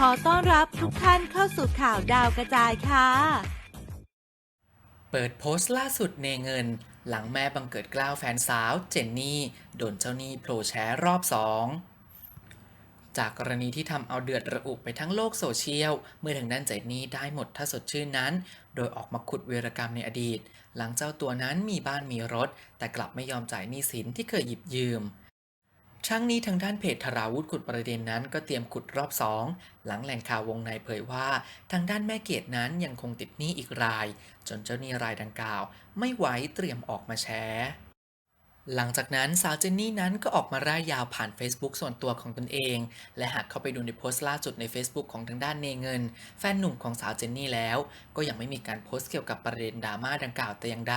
ขอต้อนรับทุกท่านเข้าสู่ข่าวดาวกระจายค่ะ เปิดโพสต์ล่าสุดเนเงิน หลังแม่บังเกิดกล้าวแฟนสาวเจนนี่โดนเจ้าหนี้โผล่แชร์รอบสองจากกรณีที่ทำเอาเดือดระอุไปทั้งโลกโซเชียล เมื่อทางด้านเจนนี่ได้หมดถ้าสดชื่นนั้น โดยออกมาขุดเวรกรรมในอดีต หลังเจ้าตัวนั้นมีบ้านมีรถ แต่กลับไม่ยอมจ่ายหนี้สินที่เคยหยิบยืม ทั้งนี้ทางด้านเพจธราวุธขุดประเด็นนั้นก็เตรียมขุดรอบสองหลังแหล่งข่าววงในเผยว่า ทางด้านแม่เกดนั้นยังคงติดหนี้อีกราย จนเจ้าหนี้รายดังกล่าว ไม่ไหวเตรียมออกมาแชร์หลังจากนั้นสาวเจนนี่นั้นก็ออกมาร่ายยาวผ่าน Facebook ส่วนตัวของตนเอง และหากเข้าไปดูในโพสต์ล่าสุดใน Facebook ของทางด้านเนเงิน แฟนหนุ่มของสาวเจนนี่แล้ว ก็ยังไม่มีการโพสต์เกี่ยวกับประเด็นดราม่าดังกล่าวแต่อย่างใด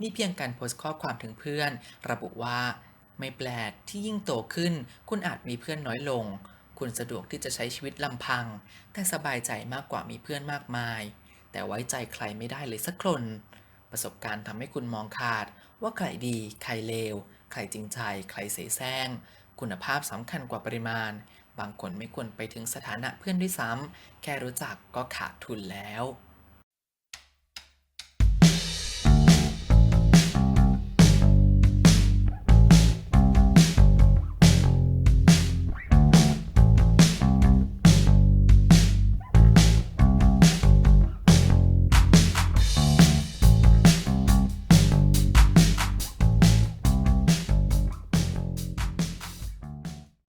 มีเพียงการโพสต์ข้อความถึงเพื่อน ระบุว่า ไม่แปลกที่ยิ่งโตขึ้น คุณอาจมีเพื่อนน้อยลง คุณสะดวกที่จะใช้ชีวิตลำพัง แต่สบายใจมากกว่ามีเพื่อนมากมาย แต่ไว้ใจใครไม่ได้เลยสักคน ประสบการณ์ทำให้คุณมองขาด ว่าใครดี ใครเลว ใครจริงใจ ใครเสแสร้ง คุณภาพสำคัญกว่าปริมาณ บางคนไม่ควรไปถึงสถานะเพื่อนด้วยซ้ำแค่รู้จักก็ขาดทุนแล้ว